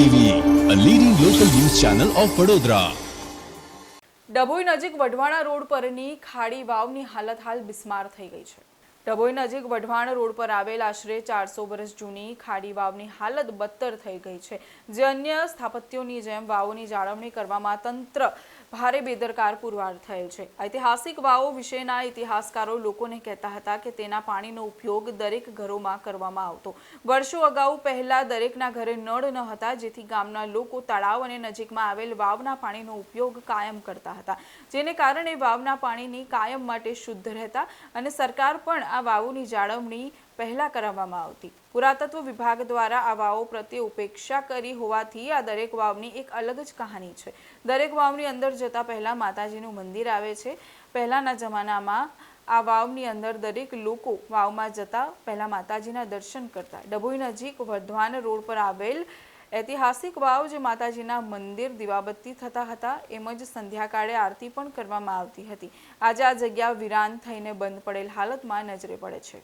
TV Dabhoi નજીક Wadhwana road પરની ખાડી વાવની હાલત હાલ બિસ્માર થઈ ગઈ છે. ડભોઈ નજીક વઢવાણ રોડ પર આવેલ આશરે ચારસો વર્ષ જૂની ખાડી વાવની હાલત બદતર થઈ ગઈ છે. જે અન્ય સ્થાપત્યોની જેમ વાવોની જાળવણી કરવામાં તંત્ર ભારે બેદરકાર પુરવાર થયેલ છે. ઐતિહાસિક વાવો વિશેના ઇતિહાસકારો લોકોને કહેતા હતા કે તેના પાણીનો ઉપયોગ દરેક ઘરોમાં કરવામાં આવતો. વર્ષો અગાઉ પહેલા દરેકના ઘરે નળ ન હતા, જેથી ગામના લોકો તળાવ અને નજીકમાં આવેલ વાવના પાણીનો ઉપયોગ કાયમ કરતા હતા. જેને કારણે વાવના પાણીની કાયમ માટે શુદ્ધ રહેતા અને સરકાર પણ આ વાવોની જાળવણી પહેલા કરાવવામાં આવતી. પુરાતત્વ વિભાગ દ્વારા આ વાવો પ્રત્યે ઉપેક્ષા કરી હોવાથી આ દરેક વાવની એક અલગ જ કહાની છે. દરેક વાવની અંદર જતા પહેલા માતાજીનું મંદિર આવે છે. પહેલાના જમાનામાં આ વાવની અંદર દરેક લોકો વાવમાં જતા પહેલા માતાજીના દર્શન કરતા. ડભોઈ નજીક વર્ધવાન રોડ પર આવેલ ઐતિહાસિક વાવ જે માતાજીના મંદિર દીવાબત્તી થતા હતા, એમ જ સંધ્યાકાળે આરતી પણ કરવામાં આવતી હતી. આજે આ જગ્યા વિરાન થઈને બંધ પડેલ હાલતમાં નજરે પડે છે.